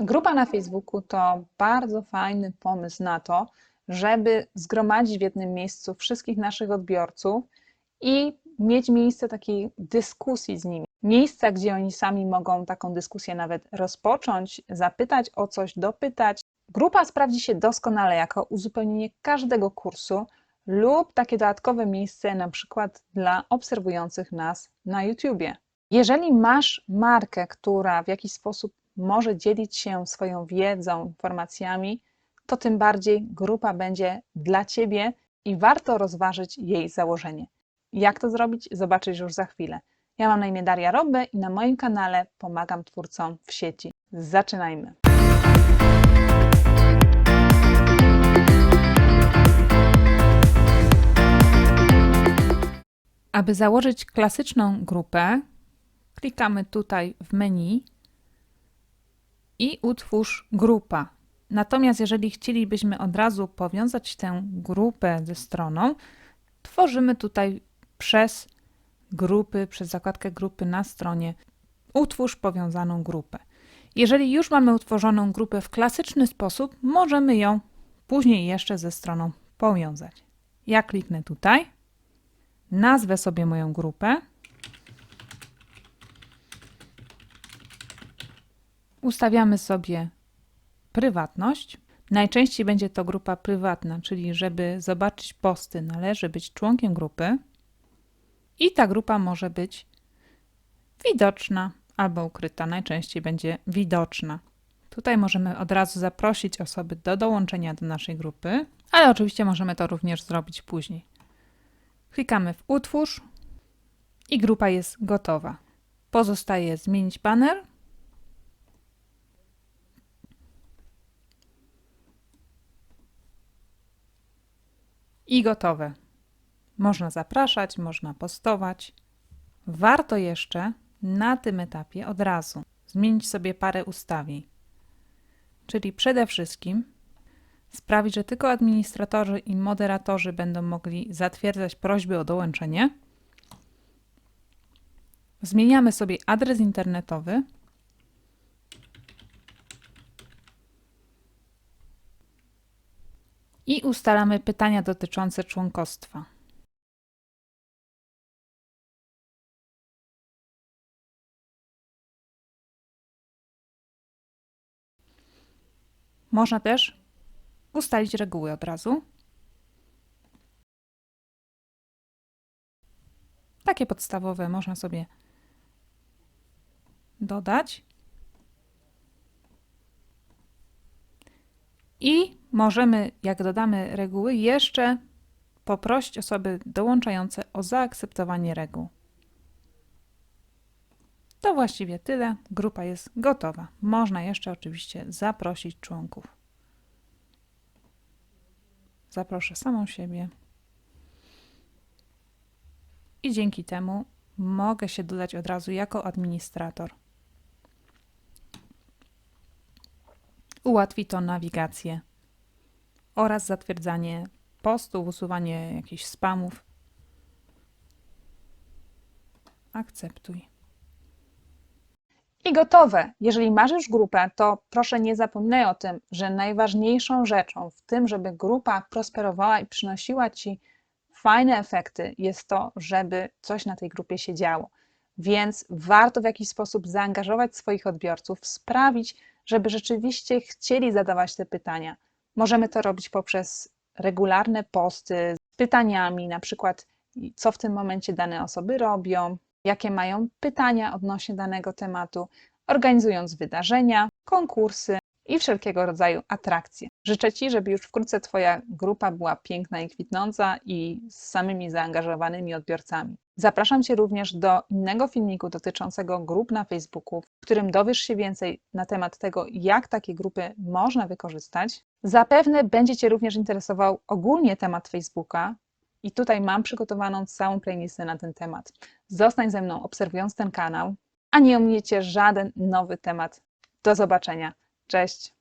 Grupa na Facebooku to bardzo fajny pomysł na to, żeby zgromadzić w jednym miejscu wszystkich naszych odbiorców i mieć miejsce takiej dyskusji z nimi. Miejsca, gdzie oni sami mogą taką dyskusję nawet rozpocząć, zapytać o coś, dopytać. Grupa sprawdzi się doskonale jako uzupełnienie każdego kursu lub takie dodatkowe miejsce na przykład dla obserwujących nas na YouTubie. Jeżeli masz markę, która w jakiś sposób może dzielić się swoją wiedzą, informacjami, to tym bardziej grupa będzie dla Ciebie i warto rozważyć jej założenie. Jak to zrobić, zobaczysz już za chwilę. Ja mam na imię Daria Robbe i na moim kanale pomagam twórcom w sieci. Zaczynajmy! Aby założyć klasyczną grupę, klikamy tutaj w menu i utwórz grupa. Natomiast jeżeli chcielibyśmy od razu powiązać tę grupę ze stroną, tworzymy tutaj przez grupy, przez zakładkę grupy na stronie utwórz powiązaną grupę. Jeżeli już mamy utworzoną grupę w klasyczny sposób, możemy ją później jeszcze ze stroną powiązać. Ja kliknę tutaj, nazwę sobie moją grupę Ustawiamy sobie prywatność. Najczęściej będzie to grupa prywatna, czyli żeby zobaczyć posty, należy być członkiem grupy. I ta grupa może być widoczna albo ukryta. Najczęściej będzie widoczna. Tutaj możemy od razu zaprosić osoby do dołączenia do naszej grupy, ale oczywiście możemy to również zrobić później. Klikamy w utwórz i grupa jest gotowa. Pozostaje zmienić banner i gotowe. Można zapraszać, można postować. Warto jeszcze na tym etapie od razu zmienić sobie parę ustawień. Czyli przede wszystkim sprawić, że tylko administratorzy i moderatorzy będą mogli zatwierdzać prośby o dołączenie. Zmieniamy sobie adres internetowy i ustalamy pytania dotyczące członkostwa. Można też ustalić reguły od razu. Takie podstawowe można sobie dodać. I możemy, jak dodamy reguły, jeszcze poprosić osoby dołączające o zaakceptowanie reguł. To właściwie tyle. Grupa jest gotowa. Można jeszcze oczywiście zaprosić członków. Zaproszę samą siebie. I dzięki temu mogę się dodać od razu jako administrator. Ułatwi to nawigację oraz zatwierdzanie postów, usuwanie jakichś spamów. Akceptuj. I gotowe. Jeżeli już grupę, to proszę nie zapominaj o tym, że najważniejszą rzeczą w tym, żeby grupa prosperowała i przynosiła Ci fajne efekty, jest to, żeby coś na tej grupie się działo. Więc warto w jakiś sposób zaangażować swoich odbiorców, sprawić, żeby rzeczywiście chcieli zadawać te pytania. Możemy to robić poprzez regularne posty z pytaniami, na przykład co w tym momencie dane osoby robią, jakie mają pytania odnośnie danego tematu, organizując wydarzenia, konkursy i wszelkiego rodzaju atrakcje. Życzę Ci, żeby już wkrótce Twoja grupa była piękna i kwitnąca i z samymi zaangażowanymi odbiorcami. Zapraszam Cię również do innego filmiku dotyczącego grup na Facebooku, w którym dowiesz się więcej na temat tego, jak takie grupy można wykorzystać. Zapewne będzie Cię również interesował ogólnie temat Facebooka, i tutaj mam przygotowaną całą playlistę na ten temat. Zostań ze mną obserwując ten kanał, a nie ominiecie żaden nowy temat. Do zobaczenia. Cześć!